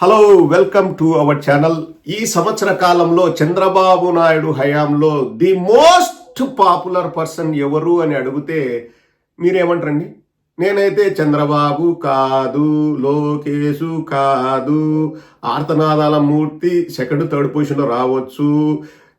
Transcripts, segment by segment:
Hello welcome to our channel ఈ సంవత్సర కాలంలో చంద్రబాబు నాయుడు హయాంలో ది మోస్ట్ పాపులర్ పర్సన్ ఎవరు అని అడిగితే మీరేమంటారండి? నేనైతే చంద్రబాబు కాదు లోకేషు కాదు ఆర్తనాదాల మూర్తి సెకండ్ థర్డ్ పొజిషన్లో రావచ్చు.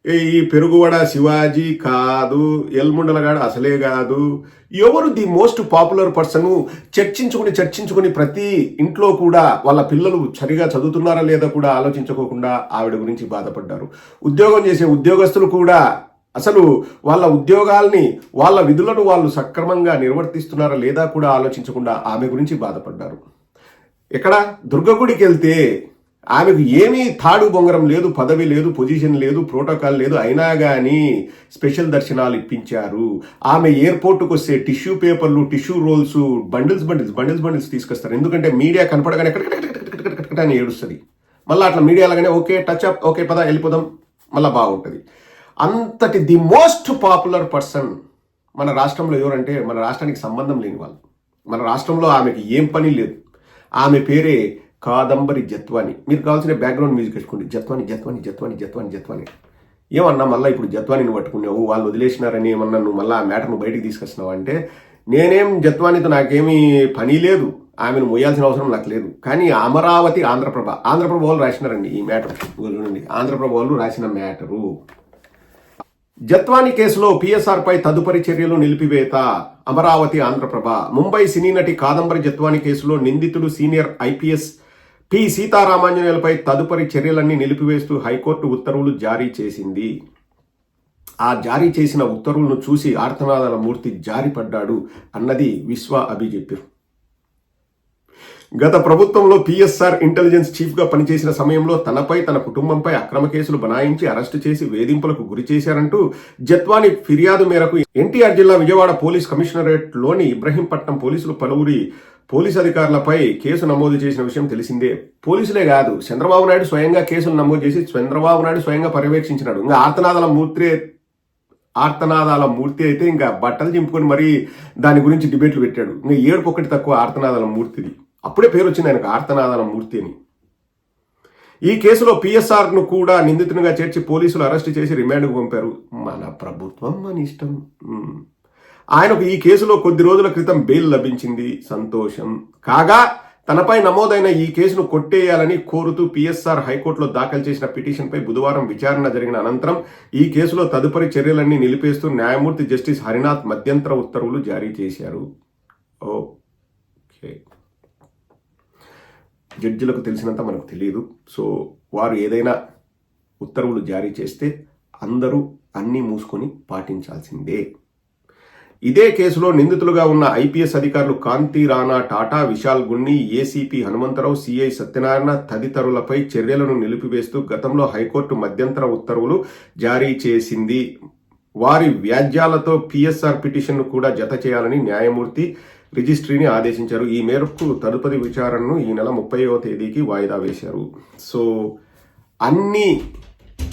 ఈ పెరుగువడ శివాజీ కాదు ఎల్ముండలగాడు అసలే కాదు. ఎవరు ది మోస్ట్ పాపులర్ పర్సన్? చర్చించుకుని చర్చించుకుని ప్రతి ఇంట్లో కూడా వాళ్ళ పిల్లలు సరిగా చదువుతున్నారా లేదా కూడా ఆలోచించుకోకుండా ఆవిడ గురించి బాధపడ్డారు. ఉద్యోగం చేసే ఉద్యోగస్తులు కూడా అసలు వాళ్ళ ఉద్యోగాల్ని వాళ్ళ విధులను వాళ్ళు సక్రమంగా నిర్వర్తిస్తున్నారా లేదా కూడా ఆలోచించకుండా ఆమె గురించి బాధపడ్డారు. ఇక్కడ దుర్గగుడికి వెళ్తే ఆమెకు ఏమీ తాడు బొంగరం లేదు పదవి లేదు పొజిషన్ లేదు ప్రోటోకాల్ లేదు. అయినా కానీ స్పెషల్ దర్శనాలు ఇప్పించారు. ఆమె ఎయిర్పోర్ట్కి వస్తే టిష్యూ పేపర్లు tissue rolls bundles bundles bundles bundles తీసుకొస్తారు. ఎందుకంటే మీడియా కనపడగానే కటకటకటకటకటకటకట అని ఏడుస్తుంది. మళ్ళీ అట్లా మీడియా లాగానే ఓకే టచ్ అప్ ఓకే పద వెళ్ళిపోదాం. మళ్ళీ బాగుంటుంది. అంతటి ది మోస్ట్ పాపులర్ పర్సన్ మన రాష్ట్రంలో ఎవరంటే మన రాష్ట్రానికి సంబంధం లేని వాళ్ళు. మన రాష్ట్రంలో ఆమెకి ఏం పని లేదు. ఆమె పేరే కాదంబరి జత్వాని. మీరు కావాల్సిన బ్యాక్గ్రౌండ్ మ్యూజిక్ వేసుకోండి. జత్వాని జత్వాని జత్వాని జత్వాని జత్వాని. ఏమన్నా మళ్ళీ ఇప్పుడు జత్వానిని పట్టుకున్నావు? వాళ్ళు వదిలేసినారని ఏమన్నా నువ్వు మళ్ళీ ఆ మ్యాటర్ను బయటికి తీసుకొచ్చినావు అంటే నేనేం జత్వానితో నాకేమీ పని లేదు. ఆమెను మోయాల్సిన అవసరం నాకు లేదు. కానీ అమరావతి ఆంధ్రప్రభ ఆంధ్రప్రభ వాళ్ళు రాసినారండి ఈ మ్యాటర్ చూడండి ఆంధ్రప్రభ వాళ్ళు రాసిన మ్యాటరు జత్వాని కేసులో పిఎస్ఆర్పై తదుపరి చర్యలు నిలిపివేత అమరావతి ఆంధ్రప్రభ. ముంబై సినీ నటి కాదంబరి జత్వాని కేసులో నిందితుడు సీనియర్ ఐపీఎస్ పి. సీతారామాంజనేయులపై తదుపరి చర్యలన్నీ నిలిపివేస్తూ హైకోర్టు ఉత్తర్వులు జారీ చేసింది. ఆ జారీ చేసిన ఉత్తర్వులను చూసి ఆర్తనాదాల మూర్తి జారిపడ్డాడు అన్నది విశ్వ అభి చెప్పారు గత ప్రభుత్వంలో పిఎస్ఆర్ ఇంటెలిజెన్స్ చీఫ్గా పనిచేసిన సమయంలో తనపై తన కుటుంబంపై అక్రమ కేసులు బనాయించి అరెస్టు చేసి వేధింపులకు గురి చేశారంటూ జత్వాని ఫిర్యాదు మేరకు ఎన్టీఆర్ జిల్లా విజయవాడ పోలీస్ కమిషనరేట్లోని ఇబ్రహీంపట్నం పోలీసులు పలువురి పోలీసు అధికారులపై కేసు నమోదు చేసిన విషయం తెలిసిందే. పోలీసులే కాదు చంద్రబాబు నాయుడు స్వయంగా కేసులు నమోదు చేసి చంద్రబాబు నాయుడు స్వయంగా పర్యవేక్షించినాడు. ఇంకా ఆర్తనాదాల మూర్తి ఆర్తనాదాల మూర్తి అయితే ఇంకా బట్టలు చింపుకొని మరీ దాని గురించి డిబేట్లు పెట్టాడు. ఇంకా ఏడుపు ఒకటి తక్కువ ఆర్తనాదాల మూర్తిది. అప్పుడే పేరు వచ్చింది ఆయనకు ఆర్తనాదాల మూర్తి అని. ఈ కేసులో పిఎస్ఆర్ను కూడా నిందితునిగా చేర్చి పోలీసులు అరెస్ట్ చేసి రిమాండ్కు పంపారు. మన ప్రభుత్వం మన ఇష్టం. ఆయనకు ఈ కేసులో కొద్ది రోజుల క్రితం బెయిల్ లభించింది. సంతోషం. కాగా తనపై నమోదైన ఈ కేసును కొట్టేయాలని కోరుతూ పిఎస్ఆర్ హైకోర్టులో దాఖలు చేసిన పిటిషన్పై బుధవారం విచారణ జరిగిన అనంతరం ఈ కేసులో తదుపరి చర్యలన్నీ నిలిపేస్తూ న్యాయమూర్తి జస్టిస్ హరినాథ్ మధ్యంతర ఉత్తర్వులు జారీ చేశారు. ఓకే. జడ్జిలకు తెలిసినంత మనకు తెలియదు. సో వారు ఏదైనా ఉత్తర్వులు జారీ చేస్తే అందరూ అన్నీ మూసుకొని పాటించాల్సిందే. ఇదే కేసులో నిందితులుగా ఉన్న ఐపీఎస్ అధికారులు కాంతి రాణా టాటా విశాల్ గున్ని ఏసీపీ హనుమంతరావు సిఐ సత్యనారాయణ తదితరులపై చర్యలను నిలిపివేస్తూ గతంలో హైకోర్టు మధ్యంతర ఉత్తర్వులు జారీ చేసింది. వారి వ్యాజ్యాలతో పిఎస్ఆర్ పిటిషన్ను కూడా జత చేయాలని న్యాయమూర్తి రిజిస్ట్రీని ఆదేశించారు. ఈ మేరకు తదుపరి విచారణను ఈ నెల ముప్పైవ తేదీకి వాయిదా వేశారు. సో అన్ని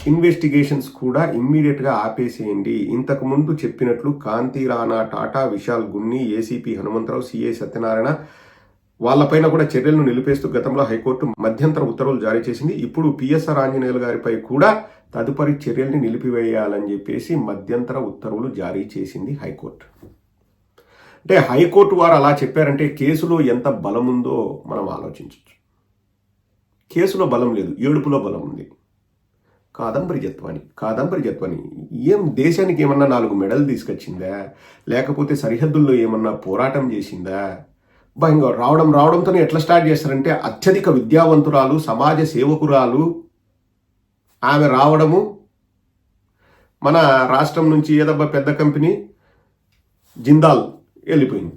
ఇన్వెస్టిగేషన్స్ కూడా ఇమ్మీడియట్గా ఆపేసేయండి. ఇంతకుముందు చెప్పినట్లు కాంతి రాణా టాటా విశాల్ గున్ని ఏసీపీ హనుమంతరావు సిఐ సత్యనారాయణ వాళ్ళపైన కూడా చర్యలను నిలిపేస్తూ గతంలో హైకోర్టు మధ్యంతర ఉత్తర్వులు జారీ చేసింది. ఇప్పుడు పిఎస్ఆర్ ఆంజనేయులు గారిపై కూడా తదుపరి చర్యల్ని నిలిపివేయాలని చెప్పేసి మధ్యంతర ఉత్తర్వులు జారీ చేసింది హైకోర్టు. అంటే హైకోర్టు వారు అలా చెప్పారంటే కేసులో ఎంత బలం ఉందో మనం ఆలోచించవచ్చు కేసులో బలం లేదు ఏడుపులో బలం ఉంది. కాదంబరి జత్వాని కాదంబరి ఏం దేశానికి ఏమన్నా నాలుగు మెడల్ తీసుకొచ్చిందా? లేకపోతే సరిహద్దుల్లో ఏమన్నా పోరాటం చేసిందా? భయంగా రావడం రావడంతోనే ఎట్లా స్టార్ట్ చేస్తారంటే అత్యధిక విద్యావంతురాలు సమాజ సేవకురాలు ఆమె రావడము. మన రాష్ట్రం నుంచి ఏదబ్బా పెద్ద కంపెనీ? జిందాల్ వెళ్ళిపోయింది.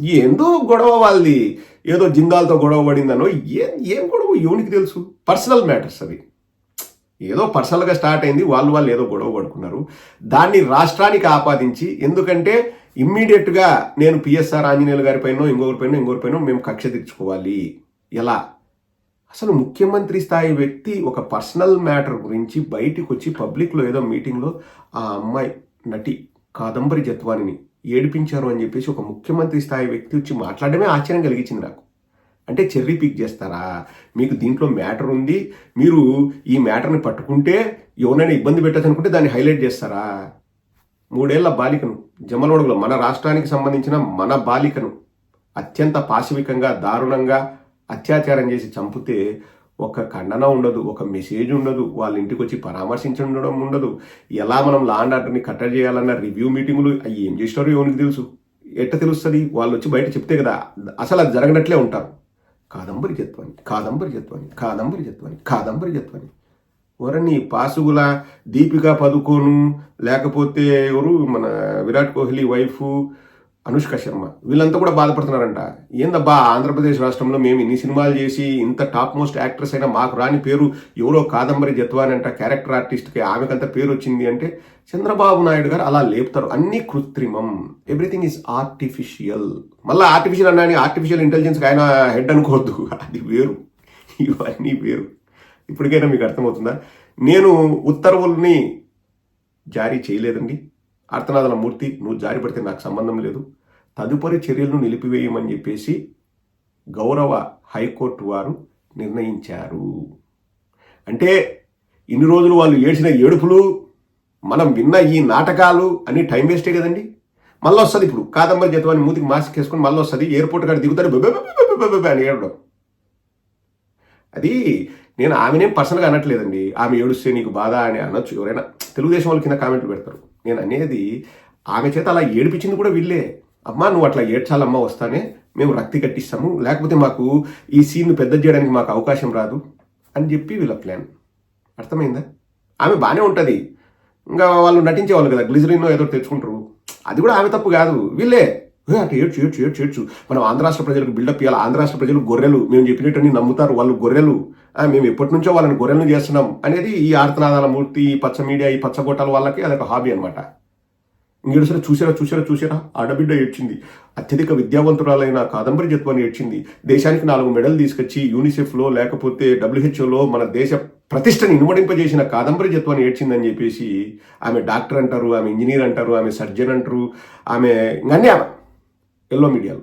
ఏందో గొడవ వాళ్ళది. ఏదో జిందాల్తో గొడవ పడిందనో ఏం ఏం గొడవ? ఎవనికి తెలుసు? పర్సనల్ మ్యాటర్స్ అవి. ఏదో పర్సనల్గా స్టార్ట్ అయింది వాళ్ళు వాళ్ళు ఏదో గొడవ పడుకున్నారు. దాన్ని రాష్ట్రానికి ఆపాదించి ఎందుకంటే ఇమ్మీడియట్గా నేను పిఎస్ఆర్ ఆంజనేయులు గారిపైనో ఇంకొకరిపైనో ఇంకొకరిపైనో మేము కక్ష తీర్చుకోవాలి. ఎలా? అసలు ముఖ్యమంత్రి స్థాయి వ్యక్తి ఒక పర్సనల్ మ్యాటర్ గురించి బయటికి వచ్చి పబ్లిక్లో ఏదో మీటింగ్లో ఆ అమ్మాయి నటి కాదంబరి జత్వానిని ఏడిపించారు అని చెప్పేసి ఒక ముఖ్యమంత్రి స్థాయి వ్యక్తి వచ్చి మాట్లాడడమే ఆశ్చర్యం కలిగించింది నాకు. అంటే చెర్రీ పిక్ చేస్తారా? మీకు దీంట్లో మ్యాటర్ ఉంది. మీరు ఈ మ్యాటర్ని పట్టుకుంటే ఎవరైనా ఇబ్బంది పెట్టచ్చు అనుకుంటే దాన్ని హైలైట్ చేస్తారా? మూడేళ్ళ బాలికను జమలోడుగులో మన రాష్ట్రానికి సంబంధించిన మన బాలికను అత్యంత పాశవికంగా దారుణంగా అత్యాచారం చేసి చంపితే ఒక ఖండన ఉండదు ఒక మెసేజ్ ఉండదు వాళ్ళ ఇంటికి వచ్చి పరామర్శించడం ఉండదు. ఎలా మనం లా అండ్ ఆర్డర్ని కట్టడి చేయాలన్న రివ్యూ మీటింగులు అవి ఏం చేసినారో ఎవరికి తెలుసు? ఎట్ట తెలుస్తుంది? వాళ్ళు వచ్చి బయట చెప్తే కదా అసలు అది జరగనట్లే ఉంటారు. కాదంబరి జత్వాని కాదంబరి జత్వాని కాదంబరి జత్వాని కాదంబరి జత్వాని. ఎవరని పాసుగుల దీపికా పదుకోను లేకపోతే ఎవరు మన విరాట్ కోహ్లీ వైఫ్ అనుష్క శర్మ. వీళ్ళంతా కూడా బాధపడుతున్నారంట. ఏందబ్బా ఆంధ్రప్రదేశ్ రాష్ట్రంలో మేము ఇన్ని సినిమాలు చేసి ఇంత టాప్ మోస్ట్ యాక్ట్రెస్ అయినా మాకు రాని పేరు ఎవరో కాదంబరి జత్వాని అంట క్యారెక్టర్ ఆర్టిస్ట్కి ఆమెకంత పేరు వచ్చింది అంటే చంద్రబాబు నాయుడు గారు అలా లేపుతారు. అన్ని కృత్రిమం. Everything is artificial. మళ్ళీ ఆర్టిఫిషియల్ అన్నాని ఆర్టిఫిషియల్ ఇంటెలిజెన్స్ ఆయన హెడ్ అనుకోవద్దు. అది వేరు. ఇవన్నీ వేరు. ఇప్పటికైనా మీకు అర్థమవుతుందా? నేను ఉత్తర్వుల్ని జారీ చేయలేదండి. అర్థనాథల మూర్తి నువ్వు జారిపడితే నాకు సంబంధం లేదు తదుపరి చర్యలను నిలిపివేయమని చెప్పేసి గౌరవ హైకోర్టు వారు నిర్ణయించారు అంటే ఇన్ని రోజులు వాళ్ళు ఏడ్చిన ఏడుపులు మనం విన్న ఈ నాటకాలు అన్ని టైం వేస్టే కదండి మళ్ళీ వస్తుంది ఇప్పుడు కాదంబరి జతవాని మూతికి మాస్క్ వేసుకొని మళ్ళీ వస్తుంది ఎయిర్పోర్ట్ కాడ దిగుతాడు అని ఏడడం అది నేను ఆమెనేం పర్సనల్గా అనట్లేదండి. ఆమె ఏడుస్తే నీకు బాధ అని అనొచ్చు. ఎవరైనా తెలుగుదేశం వాళ్ళ కింద కామెంట్లు పెడతారు. నేను అనేది ఆమె చేత అలా ఏడిపించింది కూడా వీళ్ళే. అమ్మా నువ్వు అట్లా ఏడ్చాలమ్మా వస్తానే మేము రక్తి కట్టిస్తాము. లేకపోతే మాకు ఈ సీన్ను పెద్ద చేయడానికి మాకు అవకాశం రాదు అని చెప్పి వీళ్ళ ప్లాన్ అర్థమైందా? ఆమె బాగానే ఉంటుంది. ఇంకా వాళ్ళు నటించేవాళ్ళు కదా. గ్లిజరిన్ ఏదో తెచ్చుకుంటారు. అది కూడా ఆమె తప్పు కాదు. వీళ్ళే. అటు ఏడ్చు ఏడ్చు ఏడ్చు ఏడ్చు. మనం ఆంధ్ర రాష్ట్ర ప్రజలకు బిల్డప్ ఇవ్వాలి ఆంధ్ర రాష్ట్ర ప్రజలు గొర్రెలు. మేము చెప్పినట్టని నమ్ముతారు వాళ్ళు గొర్రెలు. మేము ఎప్పటి నుంచో వాళ్ళని గొర్రెలను చేస్తున్నాం అనేది ఈ ఆర్తనాదాల మూర్తి ఈ పచ్చ మీడియా ఈ పచ్చగొట్టాల వాళ్ళకి అదొక హాబీ అనమాట ఇంకేడుసరి చూసారా చూసారా చూసారా? ఆడబిడ్డ ఏడ్చింది. అత్యధిక విద్యావంతురాలైన కాదంబరి జత్వాన్ని ఏడ్చింది. దేశానికి నాలుగు మెడల్ తీసుకొచ్చి యూనిసెఫ్లో లేకపోతే డబ్ల్యూహెచ్ఓలో మన దేశ ప్రతిష్టని ఇనుమడింపజేసిన కాదంబరి జత్వాన్ని ఏడ్చిందని చెప్పేసి ఆమె డాక్టర్ అంటారు ఆమె ఇంజనీర్ అంటారు ఆమె సర్జన్ అంటారు ఆమె అన్నీ Él lo miría.